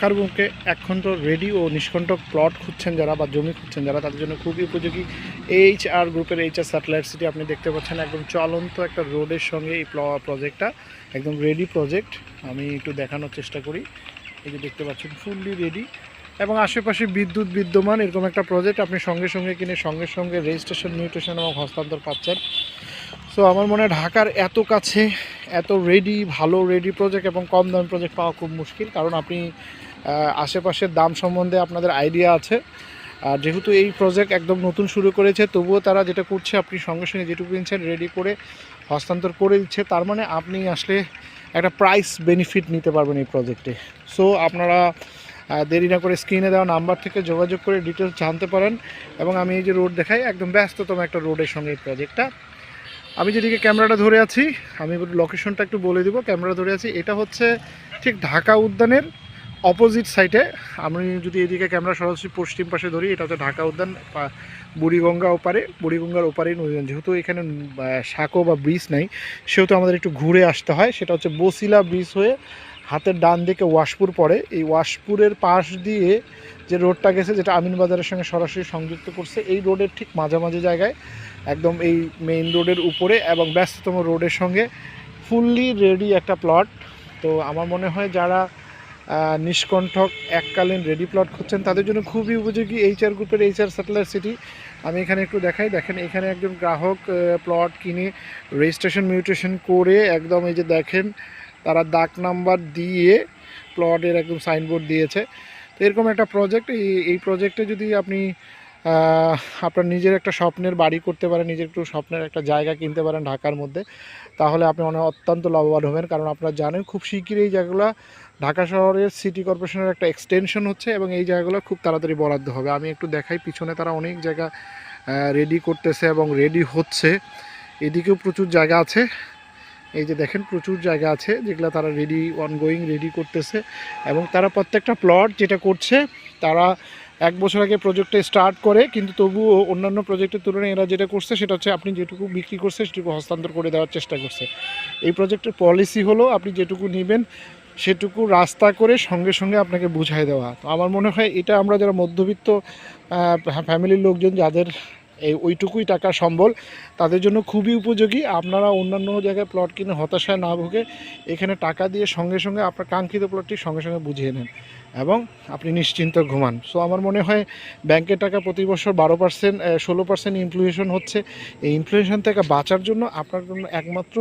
ঢাকার বুকে একখণ্ড রেডি ও নিষ্কণ্টক প্লট খুঁজছেন যারা বা জমি খুঁজছেন যারা, তাদের জন্য খুবই উপযোগী। এইচ আর গ্রুপের এইচ আর স্যাটেলাইট সিটি আপনি দেখতে পাচ্ছেন, একদম চলন্ত একটা রোডের সঙ্গে এই প্রজেক্টটা একদম রেডি প্রজেক্ট আমি একটু দেখানোর চেষ্টা করি। এই যে দেখতে পাচ্ছেন ফুললি রেডি এবং আশেপাশে বিদ্যুৎ বিদ্যমান, এরকম একটা প্রজেক্ট আপনি সঙ্গে সঙ্গে কিনে, সঙ্গে সঙ্গে রেজিস্ট্রেশন মিউটেশন এবং হস্তান্তর পাচ্ছেন। সো আমার মনে হয় ঢাকার এত কাছে, এত রেডি ভালো রেডি প্রজেক্ট এবং কম দামি প্রজেক্ট পাওয়া খুব মুশকিল। কারণ আপনি আশেপাশের দাম সম্বন্ধে আপনাদের আইডিয়া আছে। আর যেহেতু এই প্রজেক্ট একদম নতুন শুরু করেছে, তবুও তারা যেটা করছে, আপনি সঙ্গে সঙ্গে যেটুকু কিনছেন রেডি করে হস্তান্তর করে দিচ্ছে। তার মানে আপনি আসলে একটা প্রাইস বেনিফিট নিতে পারবেন এই প্রজেক্টে সো আপনারা দেরি না করে স্ক্রিনে দেওয়া নাম্বার থেকে যোগাযোগ করে ডিটেলস জানতে পারেন এবং আমি এই যে রোড দেখাই, একদম ব্যস্ততম একটা রোডের সঙ্গে এই প্রজেক্টটা আমি যেদিকে ক্যামেরাটা ধরে আছি, আমি লোকেশনটা একটু বলে দিব। ক্যামেরা ধরে আছি, এটা হচ্ছে ঠিক ঢাকা উদ্যানের অপোজিট সাইডে, আমি যদি এদিকে ক্যামেরা সরাসরি পশ্চিম পাশে ধরি, এটা হচ্ছে ঢাকা উদ্যান বুড়িগঙ্গা ওপারে। বুড়িগঙ্গার ওপারেই নদী যেহেতু এখানে সাঁকো বা ব্রিজ নাই, সেহেতু আমাদের একটু ঘুরে আসতে হয়। সেটা হচ্ছে বসিলা ব্রিজ হয়ে হাতের ডান দিকে ওয়াশপুর পড়ে। এই ওয়াশপুরের পাশ দিয়ে যে রোডটা গেছে, যেটা আমিন বাজারের সঙ্গে সরাসরি সংযুক্ত করছে, এই রোডের ঠিক মাঝামাঝি জায়গায়, একদম এই মেইন রোডের উপরে এবং ব্যস্ততম রোডের সঙ্গে ফুললি রেডি একটা প্লট তো আমার মনে হয় যারা নিষ্কণ্ঠক এককালীন রেডি প্লট খুঁজছেন। তাদের জন্য খুবই উপযোগী এইচ আর গ্রুপের এইচ আর স্যাটেলাইট সিটি আমি এখানে একটু দেখাই। দেখেন, এখানে একজন গ্রাহক প্লট কিনে রেজিস্ট্রেশন মিউটেশন করে একদম এই যে দেখেন, তারা ডাক নাম্বার দিয়ে প্লটের একদম সাইনবোর্ড দিয়েছে। তো এরকম একটা প্রজেক্ট এই প্রজেক্টে যদি আপনি আপনার নিজের একটা স্বপ্নের বাড়ি করতে পারেন, নিজের একটু স্বপ্নের একটা জায়গা কিনতে পারেন ঢাকার মধ্যে, তাহলে আপনি অনেক অত্যন্ত লাভবান হবেন। কারণ আপনারা জানেন খুব শিগগিরই এই জায়গাগুলো ঢাকা শহরের সিটি কর্পোরেশনের একটা এক্সটেনশন হচ্ছে এবং এই জায়গাগুলো খুব তাড়াতাড়ি বরাদ্দ হবে। আমি একটু দেখাই, পিছনে তারা অনেক জায়গা রেডি করতেছে এবং রেডি হচ্ছে। এদিকেও প্রচুর জায়গা আছে। এই যে দেখেন প্রচুর জায়গা আছে যেগুলো তারা রেডি অনগোয়িং রেডি করতেছে এবং তারা প্রত্যেকটা প্লট যেটা করছে, তারা এক বছর আগে প্রজেক্টে স্টার্ট করে, কিন্তু তবুও অন্যান্য প্রজেক্টের তুলনায় এরা যেটা করছে সেটা হচ্ছে আপনি যেটুকু বিক্রি করছে সেটুকু হস্তান্তর করে দেওয়ার চেষ্টা করছে। এই প্রজেক্টের পলিসি হলো আপনি যেটুকু নেবেন সেটুকু রাস্তা করে সঙ্গে সঙ্গে আপনাকে বুঝাই দেওয়া। তো আমার মনে হয় এটা আমরা যারা মধ্যবিত্ত ফ্যামিলির লোকজন যাদের এই ওইটুকুই টাকা সম্বল, তাদের জন্য খুবই উপযোগী। আপনারা অন্যান্য জায়গায় প্লট কিনে হতাশায় না ভুগে এখানে টাকা দিয়ে সঙ্গে সঙ্গে আপনার কাঙ্ক্ষিত প্লটটি সঙ্গে সঙ্গে বুঝিয়ে নেন। এবং আপনি নিশ্চিন্ত ঘুমান। সো আমার মনে হয় ব্যাংকের টাকা প্রতি বছর বারো পার্সেন্ট ষোলো পার্সেন্ট ইনফ্লুয়েশন হচ্ছে। এই ইনফ্লুয়েশন থেকে বাঁচার জন্য আপনার জন্য একমাত্র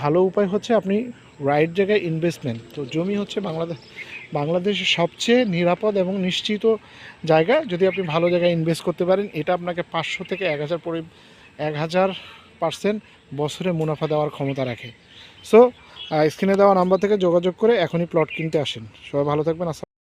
ভালো উপায় হচ্ছে আপনি রাইট জায়গায় ইনভেস্টমেন্ট তো জমি হচ্ছে বাংলাদেশ বাংলাদেশের সবচেয়ে নিরাপদ এবং নিশ্চিত জায়গা। যদি আপনি ভালো জায়গায় ইনভেস্ট করতে পারেন, এটা আপনাকে পাঁচশো থেকে এক হাজার পরি, এক হাজার পার্সেন্ট বছরে মুনাফা দেওয়ার ক্ষমতা রাখে। সো স্ক্রিনে দেওয়া নাম্বার থেকে যোগাযোগ করে এখনই প্লট কিনতে আসেন। সবাই ভালো থাকবেন